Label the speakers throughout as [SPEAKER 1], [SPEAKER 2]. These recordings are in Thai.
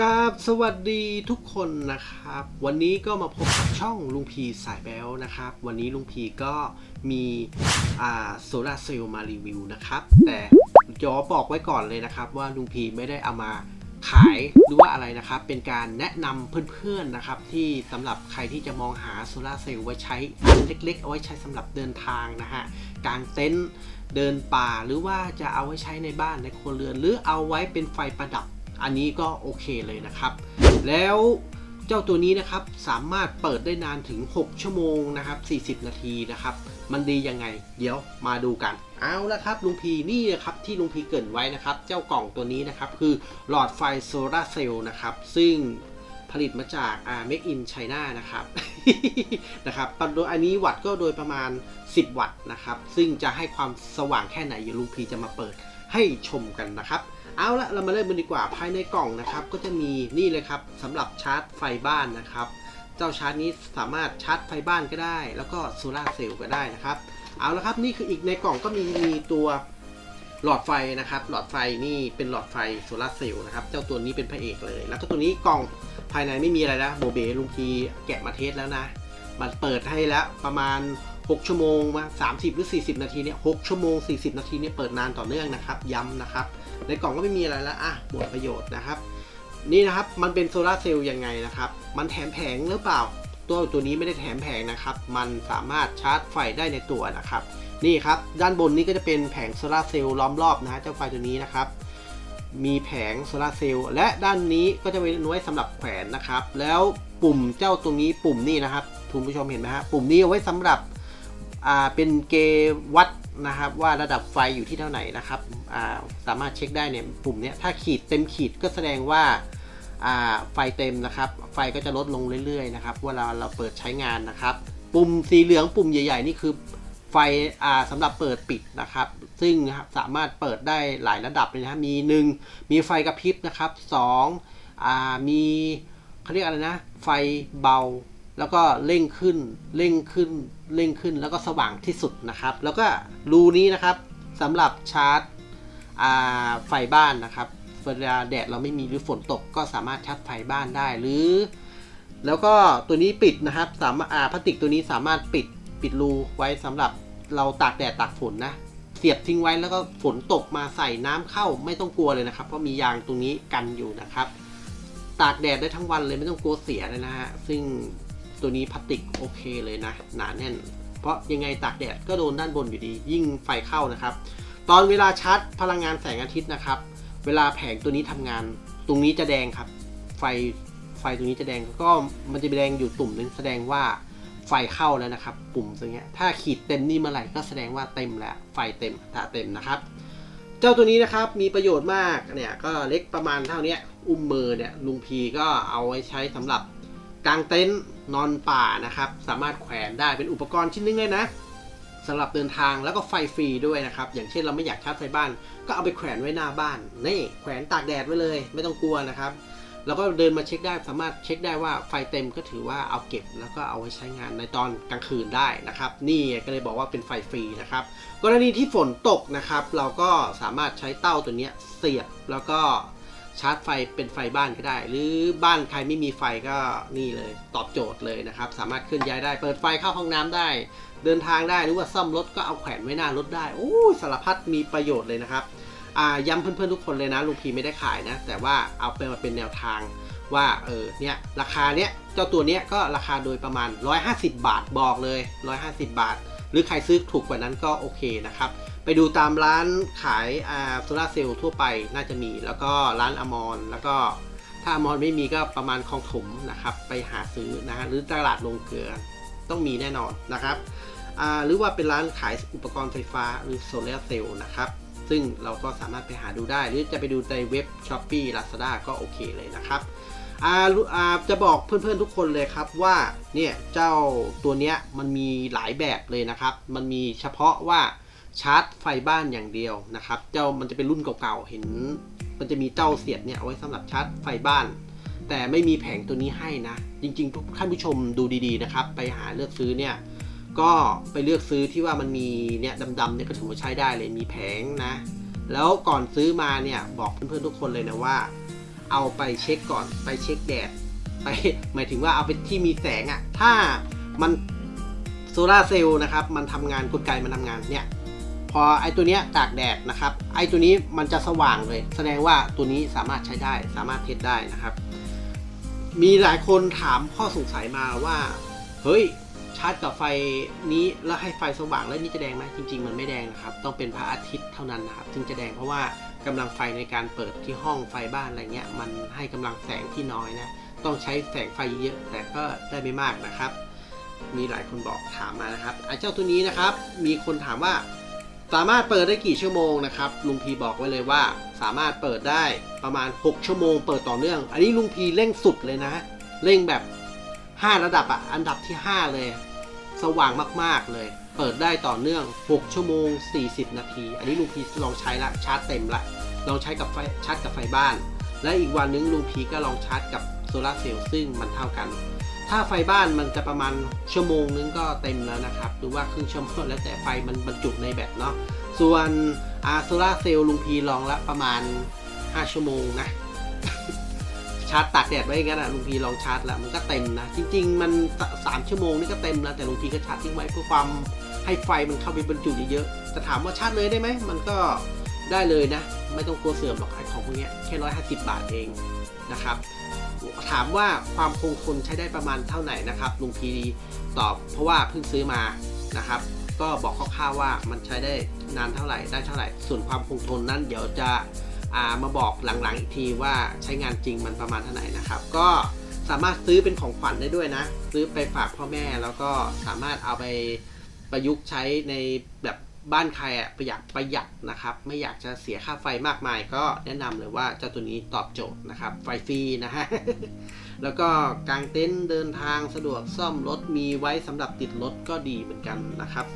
[SPEAKER 1] กาบสวัสดีทุกคนนะครับ วันนี้ก็มาพบกับช่องลุงพีสายแบลนะครับ วันนี้ลุงพีก็มีอ่าโซลาเซลล์มารีวิวนะครับ แต่ย้อบอกไว้ก่อนเลยนะครับ ว่าลุงพีไม่ได้เอามาขายหรือว่าอะไรนะครับ เป็นการแนะนำเพื่อนๆนะครับ ที่สำหรับใครที่จะมองหาโซลาเซลล์ไว้ใช้อันเล็กๆ เอาไว้ใช้สำหรับเดินทางนะฮะกางเต็นท์เดินป่าหรือว่าจะเอาไว้ใช้ในบ้านในครัวเรือน หรือเอาไว้เป็นไฟประดับ อันนี้ก็โอเคเลยนะครับ แล้วเจ้าตัวนี้นะครับสามารถเปิดได้นานถึง 6 ชั่วโมงนะครับ 40 นาทีนะครับ มันดียังไง เดี๋ยวมาดูกัน เอาละครับลุงพีนี่นะครับที่ลุงพีเกินไว้นะครับ เจ้ากล่องตัวนี้นะครับคือหลอดไฟโซลาเซลล์นะครับ ซึ่งผลิตมาจากอ่า Make in China นะครับนะครับโดยอันนี้วัตต์ก็โดยประมาณ 10 วัตต์นะครับ ซึ่งจะให้ความสว่างแค่ไหนเดี๋ยวลุงพีจะมาเปิดให้ชมกันนะครับ เอาละเรามาเริ่มกันดีกว่าภายในกล่องนะครับ ก็จะมีนี่เลยครับสำหรับชาร์จไฟบ้านนะครับ เจ้าชาร์จนี้สามารถชาร์จไฟบ้านก็ได้ แล้วก็โซลาร์เซลล์ก็ได้นะครับ เอาละครับนี่คืออีกในกล่องก็มีมีตัวหลอดไฟนะครับ หลอดไฟนี่เป็นหลอดไฟโซลาร์เซลล์นะครับ เจ้าตัวนี้เป็นพระเอกเลย แล้วก็ตัวนี้กล่องภายในไม่มีอะไรนะโบเบลุงทีแกะมาเทสแล้วนะ มันเปิดให้แล้วประมาณ 6 ชั่วโมงมา 30 หรือ 40 นาทีเนี่ย 6 ชั่วโมง 40 นาทีเนี่ยเปิดนานต่อเนื่องนะครับ ย้ำนะครับ ในกล่องก็ไม่มีอะไรแล้ว อะ หมดประโยชน์นะครับ นี่นะครับ มันเป็นโซลาร์เซลล์ยังไงนะครับ มันแถมแผงหรือเปล่า ตัวตัวนี้ไม่ได้แถมแผงนะครับ มันสามารถชาร์จไฟได้ในตัวนะครับ นี่ครับ ด้านบนนี้ก็จะเป็นแผงโซลาร์เซลล์ล้อมรอบนะฮะเจ้าไฟตัวนี้นะครับ มีแผงโซลาร์เซลล์และด้านนี้ก็จะเป็นไว้สำหรับแขวนนะครับ แล้วปุ่มเจ้าตรงนี้ปุ่มนี่นะครับคุณผู้ชมเห็นไหมฮะ ปุ่มนี้เอาไว้สำหรับ เป็นเกวัดนะครับว่าระดับไฟอยู่ที่เท่าไหร่นะครับาสามารถเช็คได้เนี่ยปุ่มเนี้ยถ้าขีดเต็มขีดก็แสดงว่าาไฟเต็มนะครับ ไฟก็จะลดลงเรื่อยๆนะครับเวลาเราเปิดใช้งานนะครับ ปุ่มสีเหลืองปุ่มใหญ่ ๆ นี่คือไฟอาสำหรับเปิดปิดนะครับ ซึ่งสามารถเปิดได้หลายระดับเลยนะมี1มีไฟกระพริบนะครับ2อ่ามีเขาเรียกอะไรนะ ไฟเบา แล้วก็เร่งขึ้นเร่งขึ้นเร่งขึ้นแล้วก็สว่างที่สุดนะครับ แล้วก็รูนี้นะครับสำหรับชาร์จไฟบ้านนะครับเวลาแดดเราไม่มีหรือฝนตกก็สามารถชาร์จไฟบ้านได้หรือ แล้วก็ตัวนี้ปิดนะครับสามารถอ่าพลาสติกตัวนี้สามารถปิดปิดรูไว้สำหรับเราตากแดดตากฝนนะเสียบทิ้งไว้แล้วก็ฝนตกมาใส่น้ำเข้าไม่ต้องกลัวเลยนะครับ เพราะมียางตรงนี้กันอยู่นะครับ ตากแดดได้ทั้งวันเลยไม่ต้องกลัวเสียเลยนะฮะซึ่ง ตัวนี้พลาสติกโอเคเลยนะ หนาแน่น เพราะยังไงตากแดดก็โดนด้านบนอยู่ดี ยิ่งไฟเข้านะครับ ตอนเวลาชาร์จพลังงานแสงอาทิตย์นะครับ เวลาแผงตัวนี้ทำงาน ตรงนี้จะแดงครับ ไฟไฟตรงนี้จะแดงก็มันจะแดงอยู่ตุ่มนึงแสดงว่าไฟเข้าแล้วนะครับ ปุ่มตรงเนี้ยถ้าขีดเต็มนี่เมื่อไหร่ก็แสดงว่าเต็มแล้ว ไฟเต็มถ้าเต็มนะครับ เจ้าตัวนี้นะครับมีประโยชน์มากเนี่ยก็เล็กประมาณเท่านี้อุ้มมือเนี่ยลุงพีก็เอาไว้ใช้สำหรับ กางเต็นท์นอนป่านะครับ สามารถแขวนได้เป็นอุปกรณ์ชิ้นนึงเลยนะสำหรับเดินทางแล้วก็ไฟฟรีด้วยนะครับ อย่างเช่นเราไม่อยากชาร์จไฟบ้าน ก็เอาไปแขวนไว้หน้าบ้านนี่แขวนตากแดดไว้เลย ไม่ต้องกลัวนะครับ แล้วก็เดินมาเช็คได้สามารถเช็คได้ว่าไฟเต็มก็ถือว่าเอาเก็บแล้วก็เอาไว้ใช้งานในตอนกลางคืนได้นะครับ นี่ก็เลยบอกว่าเป็นไฟฟรีนะครับกรณีที่ฝนตกนะครับ เราก็สามารถใช้เต้าตัวนี้เสียบแล้วก็ ชาร์จไฟเป็นไฟบ้านก็ได้ หรือบ้านใครไม่มีไฟก็นี่เลยตอบโจทย์เลยนะครับ สามารถเคลื่อนย้ายได้เปิดไฟเข้าห้องน้ำได้ เดินทางได้หรือว่าซ่อมรถก็เอาแขวนไว้หน้ารถได้โอ้ยสารพัดมีประโยชน์เลยนะครับย้ำเพื่อนๆทุกคนเลยนะลุงพีไม่ได้ขายนะ แต่ว่าเอาไปมาเป็นแนวทางว่าเออเนี่ยราคาเนี้ยเจ้าตัวเนี้ยก็ราคาโดยประมาณ 150 บาทบอกเลย 150 บาท หรือใครซื้อถูกกว่านั้นก็โอเคนะครับ ไปดูตามร้านขายโซลาเซลล์ทั่วไปน่าจะมี แล้วก็ร้านอมรแล้วก็ถ้าอมรไม่มีก็ประมาณคลองถมนะครับ ไปหาซื้อนะฮะหรือตลาดลงเกลือต้องมีแน่นอนนะครับหรือว่าเป็นร้านขายอุปกรณ์ไฟฟ้าหรือโซลาเซลล์นะครับ ซึ่งเราก็สามารถไปหาดูได้ หรือจะไปดูในเว็บ s h อ p e e Lazada ก็โอเคเลยนะครับอ่ารู้อ่าจะบอกเพื่อนๆทุกคนเลยครับว่าเนี่ยเจ้าตัวเนี้ยมันมีหลายแบบเลยนะครับ มันมีเฉพาะว่า ชาร์จไฟบ้านอย่างเดียวนะครับ เจ้ามันจะเป็นรุ่นเก่าๆ เห็น มันจะมีเจ้าเสียบเนี่ยเอาไว้สำหรับชาร์จไฟบ้าน แต่ไม่มีแผงตัวนี้ให้นะ จริงๆ ทุกท่านผู้ชมดูดีๆนะครับ ไปหาเลือกซื้อเนี่ย ก็ไปเลือกซื้อที่ว่ามันมีเนี่ยดำๆเนี่ยก็ถือว่าใช้ได้เลยมีแผงนะ แล้วก่อนซื้อมาเนี่ยบอกเพื่อนๆทุกคนเลยนะว่า เอาไปเช็คก่อนไปเช็คแดดไปหมายถึงว่าเอาไปที่มีแสงอะ่ะถ้ามันโซลาร์เซลล์นะครับมันทำงานกลไกมันทำงานเนี่ย พอไอตัวนี้ตากแดดนะครับไอตัวนี้มันจะสว่างเลย แสดงว่าตัวนี้สามารถใช้ได้สามารถเทสได้นะครับ มีหลายคนถามข้อสงสัยมาว่า เฮ้ยชาร์จกับไฟนี้แล้วให้ไฟสว่างแล้วนี่จะแดงไหมจริง ๆ มันไม่แดงนะครับ ต้องเป็นพระอาทิตย์เท่านั้นนะครับ ถึงจะแดงเพราะว่ากำลังไฟในการเปิดที่ห้องไฟบ้านอะไรเงี้ย มันให้กำลังแสงที่น้อยนะต้องใช้แสงไฟเยอะแต่ก็ได้ไม่มากนะครับ มีหลายคนบอกถามมานะครับไอ้เจ้าตัวนี้นะครับ มีคนถามว่า สามารถเปิดได้กี่ชั่วโมงนะครับลุงพีบอกไว้เลยว่า สามารถเปิดได้ประมาณ 6 ชั่วโมง เปิดต่อเนื่อง อันนี้ลุงพีเร่งสุดเลยนะ เร่งแบบ 5 ระดับอะอันดับที่ 5 เลย สว่างมากๆเลย เปิดได้ต่อเนื่อง 6 ชั่วโมง 40 นาที อันนี้ลุงพีลองใช้ละชาร์จเต็มละลองใช้กับไฟชาร์จกับไฟบ้าน และอีกวันนึงลุงพีก็ลองชาร์จกับโซลาร์เซลล์ซึ่งมันเท่ากัน ถ้าไฟบ้านมันจะประมาณชั่วโมงนึงก็เต็มแล้วนะครับหรือว่าครึ่งชั่วโมงแล้วแต่ไฟมันบรรจุในแบตเนาะส่วนอาโซล่าเซลล์ลุงพีลองละประมาณ 5 ชั่วโมงนะชาร์จตากแดดไว้อย่างนั้นนะลุงพีลองชาร์จแล้วมันก็เต็มนะ จริง ๆ มันสามชั่วโมงนี่ก็เต็มแล้วแต่ลุงพีก็ชาร์จทิ้งไว้เพื่อความให้ไฟมันเข้าไปบรรจุเยอะๆจะถามว่าชาร์จเลยได้ไหมมันก็ได้เลยนะ ไม่ต้องกลัวเสื่อมหรอกไอ้ของพวกนี้แค่ร้อยห้าสิบบาทเองนะครับ ถามว่าความคงทนใช้ได้ประมาณเท่าไหร่นะครับลุงพีตอบเพราะว่าเพิ่งซื้อมานะครับ ก็บอกคร่าวๆว่ามันใช้ได้นานเท่าไหร่ได้เท่าไหร่ ส่วนความคงทนนั้นเดี๋ยวจะามาบอกหลังๆอีกทีว่าใช้งานจริงมันประมาณเท่าไหร่นะครับ ก็สามารถซื้อเป็นของขวัญได้ด้วยนะ ซื้อไปฝากพ่อแม่แล้วก็สามารถเอาไปประยุกต์ใช้ในแบบ บ้านใครอะประหยัดประหยัดนะครับ ไม่อยากจะเสียค่าไฟมากมาย ก็แนะนำเลยว่าเจ้าตัวนี้ตอบโจทย์นะครับ ไฟฟรีนะฮะ แล้วก็กางเต็นท์เดินทางสะดวกซ่อมรถมีไว้สำหรับติดรถก็ดีเหมือนกันนะครับ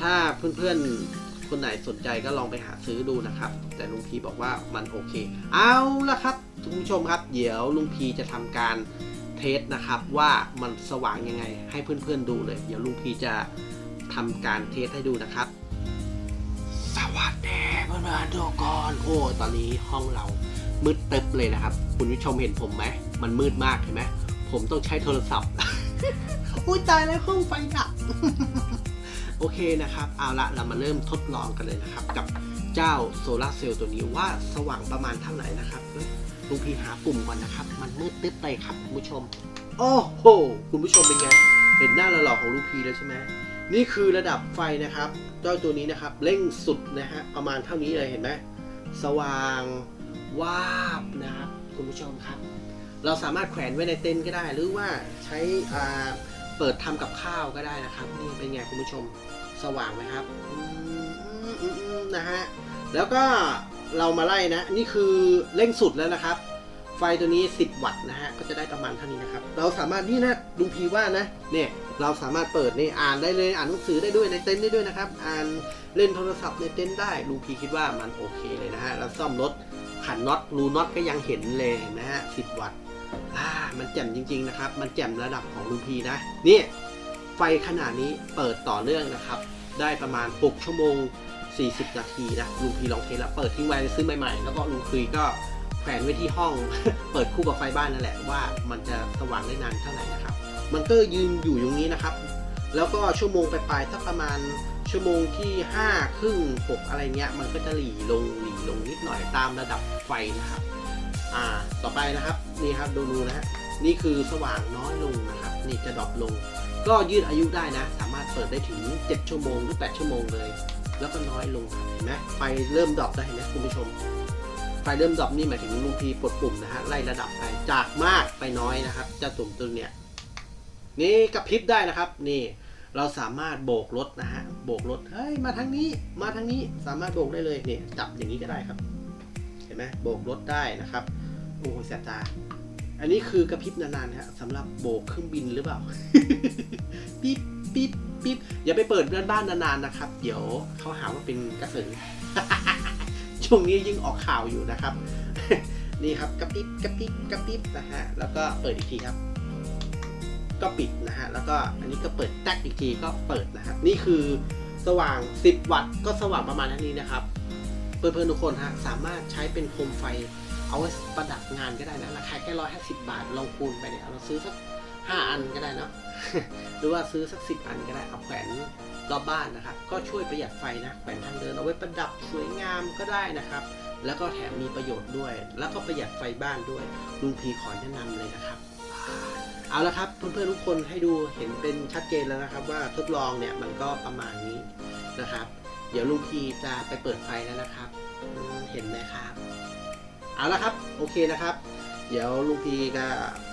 [SPEAKER 1] ถ้าเพื่อนๆ คนไหนสนใจก็ลองไปหาซื้อดูนะครับ แต่ลุงพีบอกว่ามันโอเค เอาละครับคุณผู้ชมครับ เดี๋ยวลุงพีจะทำการเทสนะครับว่ามันสว่างยังไงให้เพื่อนๆดูเลย เดี๋ยวลุงพีจะทำการเทสให้ดูนะครับ วัสดีเพื่อนๆทุกคนโอ้ตอนนี้ห้องเรามืดตึ๊บเลยนะครับ คุณผู้ชมเห็นผมไหมมันมืดมากเห็นไหมผมต้องใช้โทรศัพท์ อุ้ยตายแล้วห้องไฟดับ โอเคนะครับ เอาละเรามาเริ่มทดลองกันเลยนะครับ กับเจ้าโซลาร์เซลล์ตัวนี้ว่าสว่างประมาณเท่าไหร่นะครับลุงพีหาปุ่มก่อนนะครับ มันมืดตึ๊บเลยครับคุณผู้ชม โอ้โห คุณผู้ชมเป็นไง เห็นหน้าหล่อๆของลุงพีแล้วใช่ไหม นี่คือระดับไฟนะครับเจ้าตัวนี้นะครับเร่งสุดนะฮะประมาณเท่านี้เลยเห็นไหมสว่างวาบนะครับคุณผู้ชมครับ เราสามารถแขวนไว้ในเต็นท์ก็ได้ หรือว่าใช้อ่าเปิดทำกับข้าวก็ได้นะครับนี่เป็นไงคุณผู้ชมสว่างไหมครับอืมนะฮะแล้วก็เรามาไล่นะ นี่คือเร่งสุดแล้วนะครับ ไฟตัวนี้ 10 วัตต์นะฮะก็จะได้ประมาณเท่านี้นะครับ เราสามารถนี่นะลุงพีว่านะเนี่ย เราสามารถเปิดนี่อ่านได้เลยอ่านหนังสือได้ด้วยในเต็นท์ได้ด้วยนะครับ อ่านเล่นโทรศัพท์ในเต็นท์ได้ลุงพีคิดว่ามันโอเคเลยนะฮะแล้วซ่อมรถขันน็อตรูน็อตก็ยังเห็นเลยนไหมฮะ10วัตต์อ่ามันแจ่มจริง ๆ นะครับ มันแจ่มระดับของลุงพีนะนี่ไฟขนาดนี้เปิดต่อเนื่องนะครับ ได้ประมาณ 6 ชั่วโมง 40 นาทีนะลุงพีลองเทสแล้วเปิดทิ้งไว้ซื้อใหม่ๆ แล้วก็ลุงพีก็แขวนไว้ที่ห้อง เปิดคู่กับไฟบ้านนั่นแหละว่ามันจะสว่างได้นานเท่าไหร่นะครับ มันก็ยืนอยู่อย่างนี้นะครับ แล้วก็ชั่วโมงไปลายๆสักประมาณชั่วโมงที่5ครึ่ง6อะไรเงี้ย มันก็จะหลีลงหลีลงนิดหน่อยตามระดับไฟนะครับ อ่า ต่อไปนะครับ นี่ครับดูดูนะฮะ นี่คือสว่างน้อยลงนะครับ นี่จะดรอปลง ก็ยืดอายุได้นะ สามารถเปิดได้ถึง 7 ชั่วโมงหรือ 8 ชั่วโมงเลย แล้วก็น้อยลงครับ เห็นไหมไฟเริ่มดรอปได้เห็นไหมคุณผู้ชม ไฟเริ่มดรอปนี่หมายถึงลุงพีกดปุ่มนะฮะ ไล่ระดับไป จากมากไปน้อยนะครับเจ้าตุ่มตัวเนี้ย นี่กระพริบได้นะครับ นี่เราสามารถโบกรถนะฮะโบกรถเฮ้ยมาทางนี้ มาทางนี้สามารถโบกได้เลยเนี่ยจับอย่างนี้ก็ได้ครับ เห็นไหมโบกรถได้นะครับโอ้ยแสบตา อันนี้คือกระพริบนานๆฮะสำหรับโบกเครื่องบินหรือเปล่าปิ๊บปิ๊บปิ๊บอย่าไปเปิดบ้านนานๆนะครับ เดี๋ยวเขาหาว่าเป็นกระสือช่วงนี้ยิ่งออกข่าวอยู่นะครับ นี่ครับกระพริบกระพริบกระพริบนะฮะแล้วก็เปิดอีกทีครับ ก็ปิดนะฮะ แล้วก็อันนี้ก็เปิดแตกอีกทีก็เปิดนะครับนี่คือสว่าง 10 วัตต์ก็สว่างประมาณเท่านี้นะครับ เพื่อนๆทุกคนฮะสามารถใช้เป็นโคมไฟเอาไว้ประดับงานก็ได้นะราคาแค่ร้อยห้าสิบบาทลองคูณไปเนี่ยเราซื้อสักห้าอันก็ได้เนาะหรือว่าซื้อสักสิบอันก็ได้เอาแขวนรอบบ้านนะครับก็ช่วยประหยัดไฟนะแขวนทางเดินเอาไว้ประดับสวยงามก็ได้นะครับ แล้วก็แถมมีประโยชน์ด้วย แล้วก็ประหยัดไฟบ้านด้วยลุงพีขอแนะนำเลยนะครับ เอาละครับเพื่อนๆทุกคนให้ดูเห็นเป็นชัดเจนแล้วนะครับ ว่าทดลองเนี่ยมันก็ประมาณนี้นะครับ เดี๋ยวลุงพีจะไปเปิดไฟแล้วนะครับ เห็นไหมครับ เอาละครับโอเคนะครับ เดี๋ยวลุงพีก็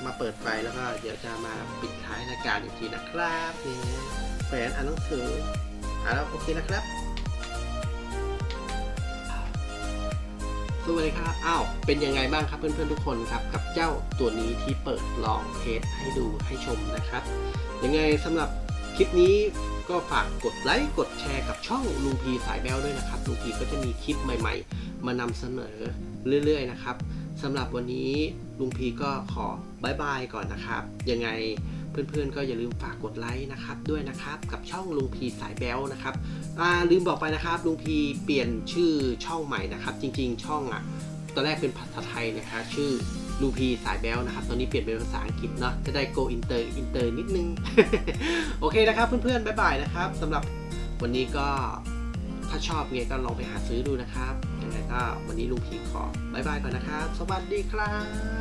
[SPEAKER 1] มาเปิดไฟแล้วก็เดี๋ยวจะมาปิดท้ายรายการอีกทีนะครับนี่แขวนอ่านหนังสือเอาแล้วโอเคนะครับ สวัสดีครับอ้าว เป็นยังไงบ้างครับเพื่อนๆทุกคนครับกับเจ้าตัวนี้ที่เปิดลองเทสให้ดูให้ชมนะครับ ยังไงสำหรับคลิปนี้ก็ฝากกดไลค์กดแชร์กับช่องลุงพีสายแบลด้วยนะครับลุงพีก็จะมีคลิปใหม่ๆ มานำเสนอเรื่อยๆนะครับสำหรับวันนี้ลุงพีก็ขอบายบายก่อนนะครับ ยังไง เพื่อนๆก็อย่าลืมฝากกดไลค์นะครับด้วยนะครับกับช่องลุงพีสายแบลนะครับลืมบอกไปนะครับลุงพีเปลี่ยนชื่อช่องใหม่นะครับ จริง ๆ ช่องอะตอนแรกเป็นภาษาไทยนะครับชื่อลุงพีสายแบลนะครับ ตอนนี้เปลี่ยนเป็นภาษาอังกฤษเนาะ จะได้ go inter inter นิดนึง โอเคนะครับเพื่อนๆ บ๊ายบายนะครับสำหรับวันนี้ก็ถ้าชอบไงก็ลองไปหาซื้อดูนะครับ ยังไงก็วันนี้ลุงพีขอบายบายก่อนนะครับ สวัสดีครับ